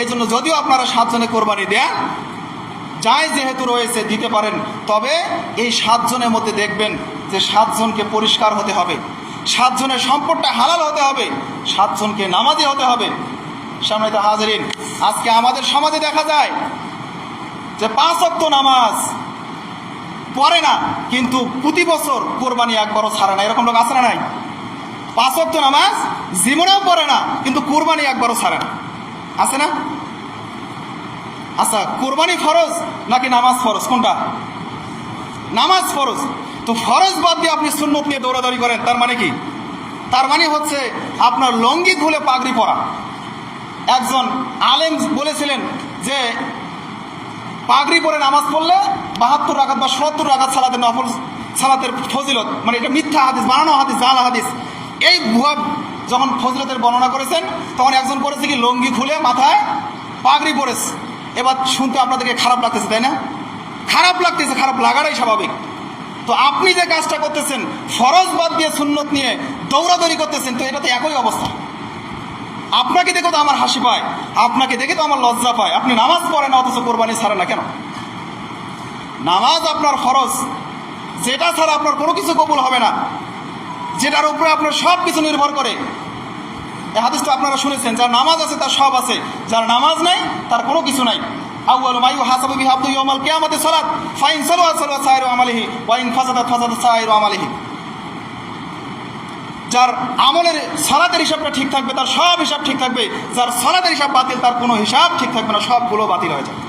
এই জন্য যদিও আপনারা সাতজনে কোরবানি দেন, যাই যেহেতু রয়েছে, দিতে পারেন। তবে এই সাতজনের মধ্যে দেখবেন যে সাতজনকে পরিষ্কার হতে হবে। সাতজনের সম্পদটা হালাল হতে হবে। সাতজনকে নামাজি হতে হবে। সামনে তো হাজারিন, আজকে আমাদের সমাজে দেখা যায় যে পাঁচ অক্ত নামাজ পড়ে না, কিন্তু প্রতি বছর কোরবানি একবারও ছাড়ে না। এরকম লোক আছে না নাই? পাঁচ অক্ত নামাজ জীবনেও পড়ে না, কিন্তু কোরবানি একবারও ছাড়ে না। আছে না? আচ্ছা কোরবানি ফরজ নাকি নামাজ ফরজ? কোনটা? নামাজ ফরজ। তো ফরজ বাদ দিয়ে আপনি সুন্নত নিয়ে দৌড়াদৌড়ি করেন, তার মানে কি? তার মানে হচ্ছে আপনার লঙ্গি খুলে পাগড়ি পরা। একজন আলেম বলেছিলেন যে, পাগড়ি পরে নামাজ পড়লে বাহাত্তর রাখাত বা সত্তর রাখাত সালাতের নফল, সালাতের ফজিলত মানে এটা মিথ্যা হাদিস, বানানো হাদিস, জাল হাদিস। এই ভুয়া যখন ফজরতের বর্ণনা করেছেন, তখন একজন করেছে কি, লঙ্গি খুলে মাথায় পাগড়ি পরেছে। এবার শুনতে আপনাদেরকে খারাপ লাগতেছে, তাই না? খারাপ লাগতেছে, খারাপ লাগাটাই স্বাভাবিক। তো আপনি যে কাজটা করতেছেন, ফরজ বাদ দিয়ে সুন্নত নিয়ে দৌড়াদৌড়ি করতেছেন, তো এটা তো একই অবস্থা। আপনাকে দেখে তো আমার হাসি পায়, আপনাকে দেখে তো আমার লজ্জা পায়। আপনি নামাজ পড়েন, অথচ কোরবানি ছাড়ে না, কেন? নামাজ আপনার ফরজ, যেটা ছাড়া আপনার কোনো কিছু কবুল হবে না। যেটার উপরে আপনার সব কিছু নির্ভর করে। এই হাদিসটা আপনারা শুনেছেন, যার নামাজ আছে তার সব আছে। যার নামাজ নাই, তার কোনো কিছু নাই। আউয়ালু মাইয়ু হাসাবু বিহি আবদু ইয়াউমাল সালাত, ফাইন সালাওয়া সালাওয়া সাইরু আমালিহি, ওয়া ইন ফাসাদাত ফাসাদাত সাইরু আমালিহি। যার আমলের, সালাতের হিসাবটা ঠিক থাকবে, তার সব হিসাব ঠিক থাকবে। যার সালাতের হিসাব বাতিল, তার কোনো হিসাব ঠিক থাকবে না, সবগুলো বাতিল হয়ে যাবে।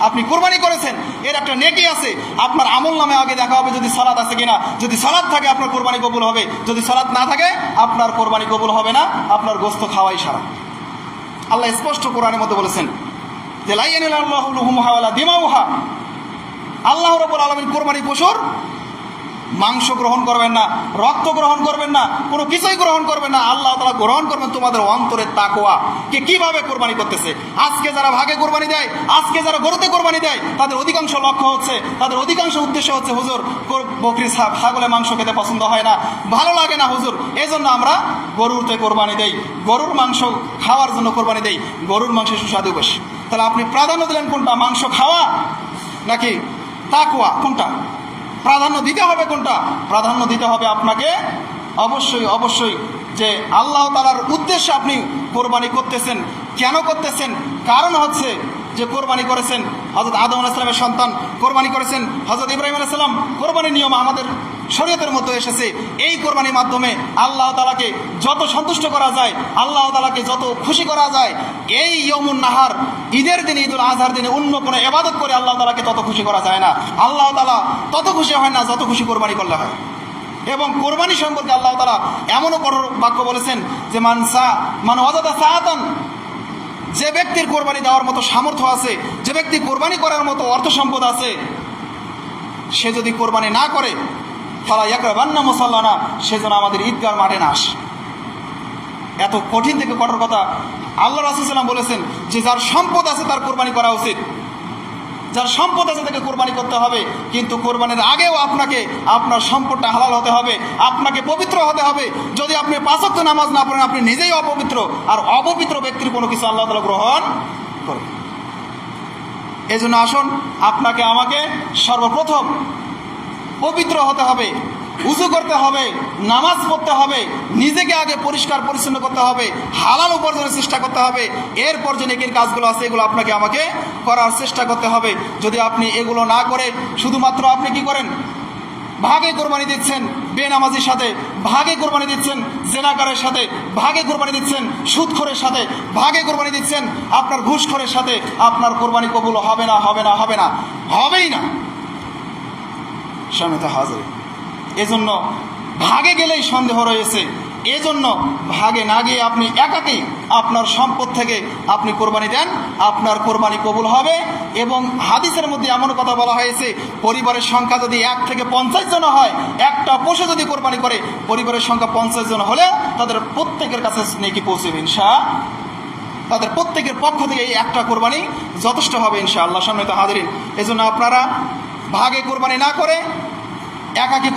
আপনি কোরবানি করেছেন, এর একটা নেকি আছে। আপনার আমল নামে আগে দেখা হবে যদি সালাদ আছে কিনা। যদি সালাদ থাকে, আপনার কোরবানি কবুল হবে। যদি সালাদ না থাকে, আপনার কোরবানি কবুল হবে না। আপনার গোস্ত খাওয়াই সারা। আল্লাহ স্পষ্ট কোরআনের মধ্যে বলেছেন, যে লাইয়ানুল্লাহুমুহা দিমাউহা। আল্লাহ রবুল আলমীর কোরবানি পশুর মাংস গ্রহণ করবেন না, রক্ত গ্রহণ করবেন না, কোনো কিছুই গ্রহণ করবেন না, আল্লাহ তালা গ্রহণ করবেন তোমাদের অন্তরের তাকোয়া কে কীভাবে কোরবানি করতেছে? আজকে যারা ভাগে কোরবানি দেয়, আজকে যারা গরুতে কোরবানি দেয়, তাদের অধিকাংশ লক্ষ্য হচ্ছে, তাদের অধিকাংশ উদ্দেশ্য হচ্ছে, হুজুর কোর- বকরির ছা- ছাগলের মাংস খেতে পছন্দ হয় না, ভালো লাগে না, হুজুর। এই জন্য আমরা গরুতে কোরবানি দেই, গরুর মাংস খাওয়ার জন্য কোরবানি দেই, গরুর মাংস সুস্বাদু বেশি। তাহলে আপনি প্রাধান্য দিলেন কোনটা, মাংস খাওয়া নাকি তাকুয়া কোনটা? প্রাধান্য দিতে হবে কোনটা? প্রাধান্য দিতে হবে আপনাকে অবশ্যই অবশ্যই যে আল্লাহ তালার উদ্দেশ্যে আপনি কোরবানি করতেছেন। কেন করতেছেন? কারণ হচ্ছে যে কোরবানি করেছেন হজরত আদম আলাইসলামের সন্তান, কোরবানি করেছেন হজরত ইব্রাহিম আলাইসাল্লাম কোরবানির নিয়ম আমাদের শরীয়তের মতো এসেছে। এই কোরবানির মাধ্যমে আল্লাহ তালাকে যত সন্তুষ্ট করা যায়, আল্লাহ তালাকে যত খুশি করা যায়, এই ইয়মুন নাহার, ঈদের দিনে, ঈদুল আজহার দিনে অন্য কোনো এবাদত করে আল্লাহ তালাকে তত খুশি করা যায় না। আল্লাহ তালা তত খুশি হয় না যত খুশি কোরবানি করলে হয়। এবং কোরবানি সম্পর্কে আল্লাহ তালা এমনও কঠোর বাক্য বলেছেন যে মানসা মান অজাদা সাহাতান যে ব্যক্তির কোরবানি দেওয়ার মতো সামর্থ্য আছে, যে ব্যক্তি কোরবানি করার মতো অর্থ সম্পদ আছে, সে যদি কোরবানি না করে, ফালা ইয়াকরাবান্না মুসাল্লানা, সে যেন আমাদের ঈদগার মাঠে না আসে। এত কঠিন থেকে কঠোর কথা আল্লাহ রাসুসাল্লাম বলেছেন যে যার সম্পদ আছে তার কোরবানি করা উচিত। যার সম্পদ আছে তাকে কোরবানি করতে হবে। কিন্তু কোরবানির আগেও আপনাকে, আপনার সম্পদটা হালাল হতে হবে, আপনাকে পবিত্র হতে হবে। যদি আপনি পাঁচক্য নামাজ না পড়েন, আপনি নিজেই অপবিত্র। আর অপবিত্র ব্যক্তির কোনো কিছু আল্লাহ তালা গ্রহণ করবে এই জন্য আসুন, আপনাকে আমাকে সর্বপ্রথম পবিত্র হতে হবে। উঁচু করতে হবে, নামাজ পড়তে হবে, নিজেকে আগে পরিষ্কার পরিচ্ছন্ন করতে হবে, হালাল উপার্জনের চেষ্টা করতে হবে, এরপর যে নেকির কাজগুলো আছে এগুলো আপনাকে আমাকে করার চেষ্টা করতে হবে। যদি আপনি এগুলো না করে শুধুমাত্র আপনি কি করেন? ভাগে কোরবানি দিচ্ছেন বেনামাজির সাথে, ভাগে কোরবানি দিচ্ছেন জেনাকারের সাথে, ভাগে কোরবানি দিচ্ছেন সুদখোরের সাথে, ভাগে কোরবানি দিচ্ছেন আপনার ঘুষখোরের সাথে, আপনার কোরবানি কবুল হবে না হবে না হবে না, হবেই না। স্বামীতে হাজির। এজন্য ভাগে গেলেই সন্দেহ রয়েছে। এজন্য ভাগে না গিয়ে আপনি একাকেই আপনার সম্পদ থেকে আপনি কোরবানি দেন, আপনার কোরবানি কবুল হবে এবং হাদিসের মধ্যে এমন কথা বলা হয়েছে, পরিবারের সংখ্যা যদি এক থেকে পঞ্চাশ জন হয়, একটা পশু যদি কোরবানি করে, পরিবারের সংখ্যা পঞ্চাশ জন হলে তাদের প্রত্যেকের কাছে নেকি পৌঁছবে ইনশা তাদের প্রত্যেকের পক্ষ থেকে এই একটা কোরবানি যথেষ্ট হবে ইনশাআল্লাহ সামনে তো হাজিরিন। এজন্য আপনারা ভাগে কোরবানি না করে, একাকি